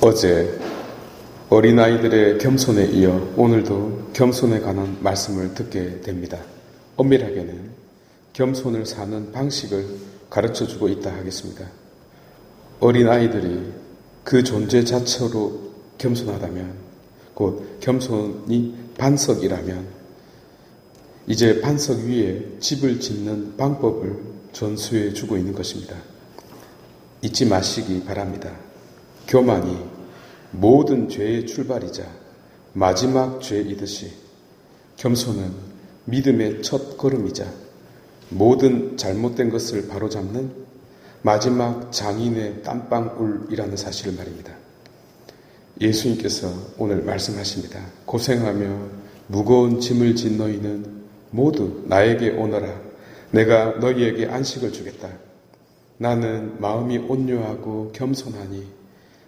어제 어린아이들의 겸손에 이어 오늘도 겸손에 관한 말씀을 듣게 됩니다. 엄밀하게는 겸손을 사는 방식을 가르쳐 주고 있다 하겠습니다. 어린아이들이 그 존재 자체로 겸손하다면, 곧 겸손이 반석이라면, 이제 반석 위에 집을 짓는 방법을 전수해 주고 있는 것입니다. 잊지 마시기 바랍니다. 교만이 모든 죄의 출발이자 마지막 죄이듯이 겸손은 믿음의 첫 걸음이자 모든 잘못된 것을 바로잡는 마지막 장인의 땀방울이라는 사실을 말입니다. 예수님께서 오늘 말씀하십니다. 고생하며 무거운 짐을 진 너희는 모두 나에게 오너라. 내가 너희에게 안식을 주겠다. 나는 마음이 온유하고 겸손하니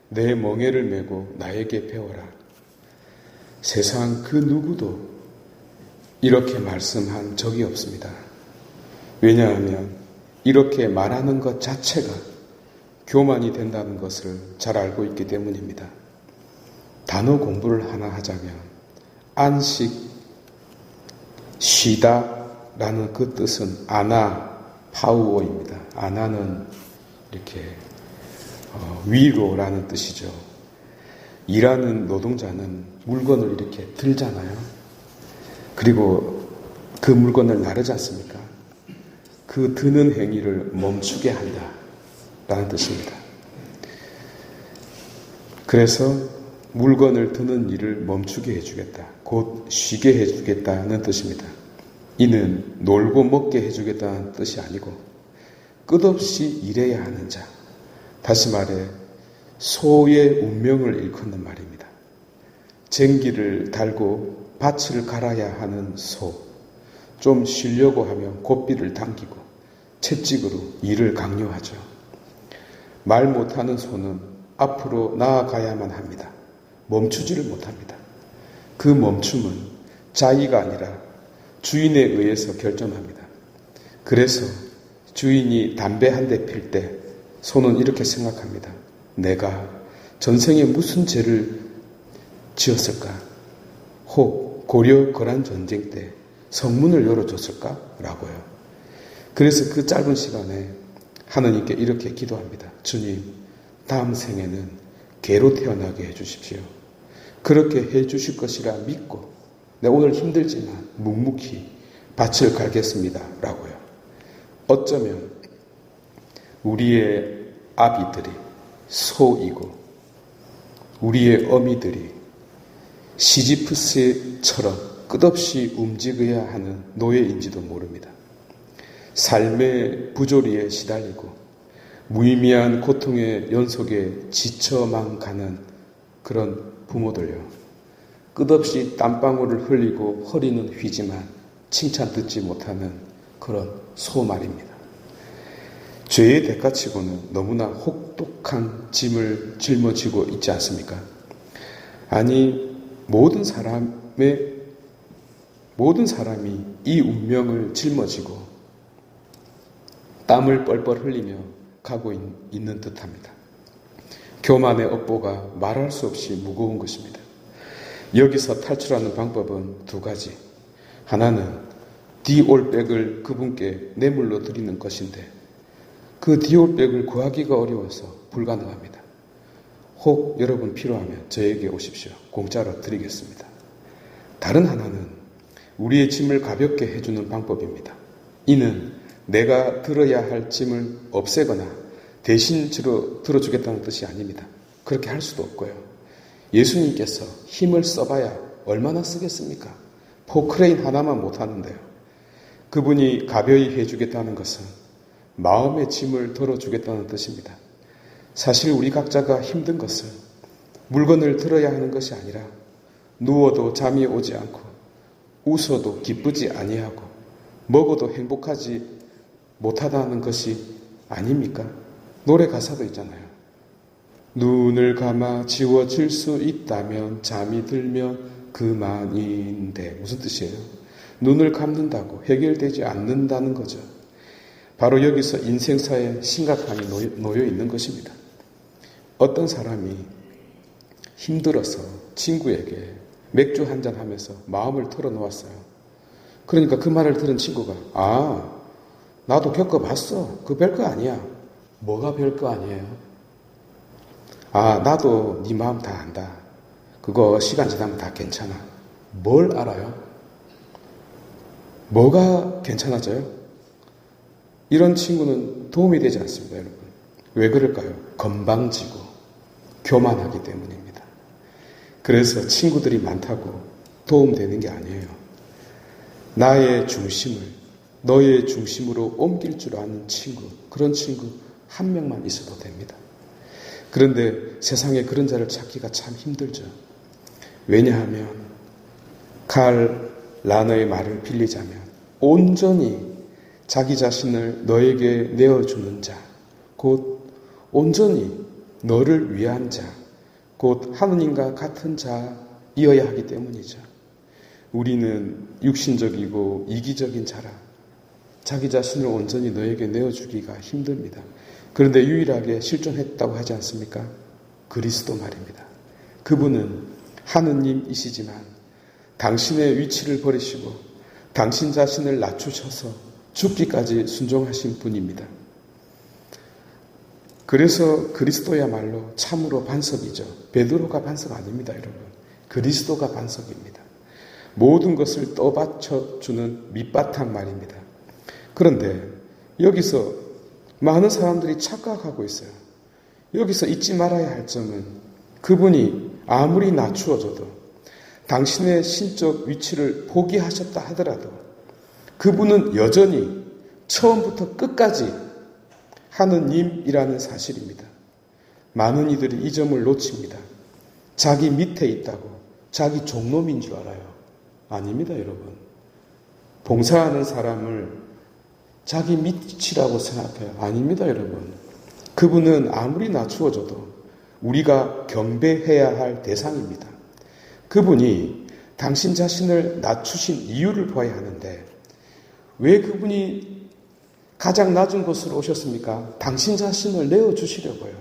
내 멍에를 메고 나에게 배워라. 세상 그 누구도 이렇게 말씀한 적이 없습니다. 왜냐하면 이렇게 말하는 것 자체가 교만이 된다는 것을 잘 알고 있기 때문입니다. 단어 공부를 하나 하자면 안식, 쉬다라는 그 뜻은 아나, 파우어입니다. 아나는 이렇게 어, 위로라는 뜻이죠. 일하는 노동자는 물건을 이렇게 들잖아요. 그리고 그 물건을 나르지 않습니까? 그 드는 행위를 멈추게 한다. 라는 뜻입니다. 그래서 물건을 드는 일을 멈추게 해주겠다. 곧 쉬게 해주겠다는 뜻입니다. 이는 놀고 먹게 해주겠다는 뜻이 아니고 끝없이 일해야 하는 자. 다시 말해 소의 운명을 일컫는 말입니다. 쟁기를 달고 밭을 갈아야 하는 소. 좀 쉬려고 하면 고삐를 당기고 채찍으로 일을 강요하죠. 말 못하는 소는 앞으로 나아가야만 합니다. 멈추지를 못합니다. 그 멈춤은 자의가 아니라 주인에 의해서 결정합니다. 그래서 주인이 담배 한 대 필 때 소는 이렇게 생각합니다. 내가 전생에 무슨 죄를 지었을까? 혹 고려 거란 전쟁 때 성문을 열어줬을까? 라고요. 그래서 그 짧은 시간에 하나님께 이렇게 기도합니다. 주님, 다음 생에는 개로 태어나게 해주십시오. 그렇게 해주실 것이라 믿고, 내 오늘 힘들지만 묵묵히 밭을 갈겠습니다. 라고요. 어쩌면 우리의 아비들이 소이고, 우리의 어미들이 시지프스처럼 끝없이 움직여야 하는 노예인지도 모릅니다. 삶의 부조리에 시달리고 무의미한 고통의 연속에 지쳐만 가는 그런 부모들요. 끝없이 땀방울을 흘리고 허리는 휘지만 칭찬 듣지 못하는 그런 소 말입니다. 죄의 대가치고는 너무나 혹독한 짐을 짊어지고 있지 않습니까? 아니, 모든 사람의 모든 사람이 이 운명을 짊어지고 땀을 뻘뻘 흘리며 가고 있는 듯 합니다. 교만의 업보가 말할 수 없이 무거운 것입니다. 여기서 탈출하는 방법은 두 가지. 하나는 디올백을 그분께 뇌물로 드리는 것인데 그 디올백을 구하기가 어려워서 불가능합니다. 혹 여러분 필요하면 저에게 오십시오. 공짜로 드리겠습니다. 다른 하나는 우리의 짐을 가볍게 해주는 방법입니다. 이는 내가 들어야 할 짐을 없애거나 대신 들어, 들어주겠다는 뜻이 아닙니다. 그렇게 할 수도 없고요. 예수님께서 힘을 써봐야 얼마나 쓰겠습니까? 포크레인 하나만 못하는데요. 그분이 가벼이 해주겠다는 것은 마음의 짐을 덜어주겠다는 뜻입니다. 사실 우리 각자가 힘든 것은 물건을 들어야 하는 것이 아니라 누워도 잠이 오지 않고 웃어도 기쁘지 아니하고 먹어도 행복하지 못하다는 것이 아닙니까? 노래 가사도 있잖아요. 눈을 감아 지워질 수 있다면 잠이 들면 그만인데 무슨 뜻이에요? 눈을 감는다고 해결되지 않는다는 거죠. 바로 여기서 인생사에 심각함이 놓여 있는 것입니다. 어떤 사람이 힘들어서 친구에게 맥주 한 잔 하면서 마음을 털어놓았어요. 그러니까 그 말을 들은 친구가, 아, 나도 겪어봤어. 그 별거 아니야. 뭐가 별거 아니에요? 아, 나도 네 마음 다 안다. 그거 시간 지나면 다 괜찮아. 뭘 알아요? 뭐가 괜찮아져요? 이런 친구는 도움이 되지 않습니다, 여러분. 왜 그럴까요? 건방지고 교만하기 때문입니다. 그래서 친구들이 많다고 도움되는 게 아니에요. 나의 중심을 너의 중심으로 옮길 줄 아는 친구, 그런 친구 한 명만 있어도 됩니다. 그런데 세상에 그런 자를 찾기가 참 힘들죠. 왜냐하면 칼 라너의 말을 빌리자면 온전히 자기 자신을 너에게 내어주는 자, 곧 온전히 너를 위한 자, 곧 하느님과 같은 자이어야 하기 때문이죠. 우리는 육신적이고 이기적인 자라 자기 자신을 온전히 너에게 내어주기가 힘듭니다. 그런데 유일하게 실존했다고 하지 않습니까? 그리스도 말입니다. 그분은 하느님이시지만 당신의 위치를 버리시고 당신 자신을 낮추셔서 죽기까지 순종하신 분입니다. 그래서 그리스도야말로 참으로 반석이죠. 베드로가 반석 아닙니다, 여러분. 그리스도가 반석입니다. 모든 것을 떠받쳐 주는 밑바탕 말입니다. 그런데 여기서 많은 사람들이 착각하고 있어요. 여기서 잊지 말아야 할 점은 그분이 아무리 낮추어져도 당신의 신적 위치를 포기하셨다 하더라도 그분은 여전히 처음부터 끝까지 하느님이라는 사실입니다. 많은 이들이 이 점을 놓칩니다. 자기 밑에 있다고 자기 종놈인 줄 알아요. 아닙니다, 여러분. 봉사하는 사람을 자기 밑이라고 생각해요. 아닙니다, 여러분. 그분은 아무리 낮추어져도 우리가 경배해야 할 대상입니다. 그분이 당신 자신을 낮추신 이유를 보아야 하는데 왜 그분이 가장 낮은 곳으로 오셨습니까? 당신 자신을 내어주시려고요.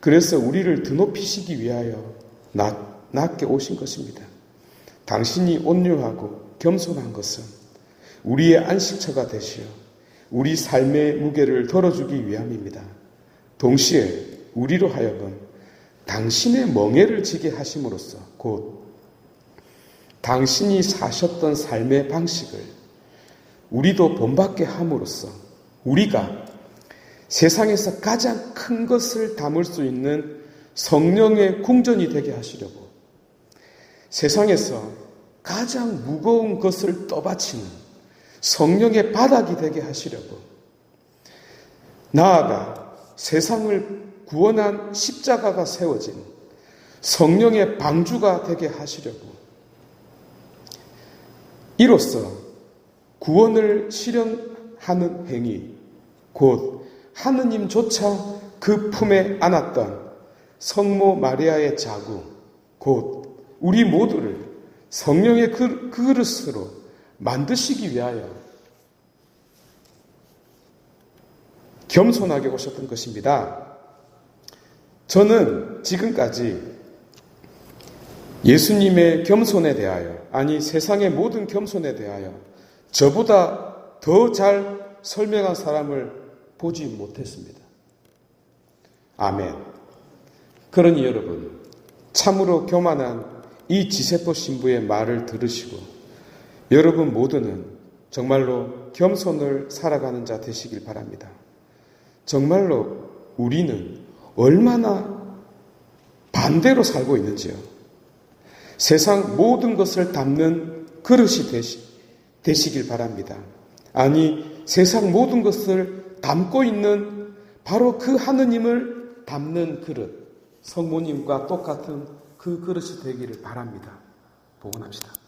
그래서 우리를 드높이시기 위하여 낮, 낮게 오신 것입니다. 당신이 온유하고 겸손한 것은 우리의 안식처가 되시어 우리 삶의 무게를 덜어주기 위함입니다. 동시에 우리로 하여금 당신의 멍에를 지게 하심으로써 곧 당신이 사셨던 삶의 방식을 우리도 본받게 함으로써 우리가 세상에서 가장 큰 것을 담을 수 있는 성령의 궁전이 되게 하시려고 세상에서 가장 무거운 것을 떠받치는 성령의 바닥이 되게 하시려고 나아가 세상을 구원한 십자가가 세워진 성령의 방주가 되게 하시려고 이로써 구원을 실현하는 행위, 곧 하느님조차 그 품에 안았던 성모 마리아의 자구, 곧 우리 모두를 성령의 그, 그릇으로 만드시기 위하여 겸손하게 오셨던 것입니다. 저는 지금까지 예수님의 겸손에 대하여, 아니 세상의 모든 겸손에 대하여 저보다 더 잘 설명한 사람을 보지 못했습니다. 아멘. 그러니 여러분, 참으로 교만한 이 지세포 신부의 말을 들으시고 여러분 모두는 정말로 겸손을 살아가는 자 되시길 바랍니다. 정말로 우리는 얼마나 반대로 살고 있는지요. 세상 모든 것을 담는 그릇이 되시, 되시길 바랍니다. 아니, 세상 모든 것을 담고 있는 바로 그 하느님을 담는 그릇, 성모님과 똑같은 그 그릇이 되기를 바랍니다. 복원합시다.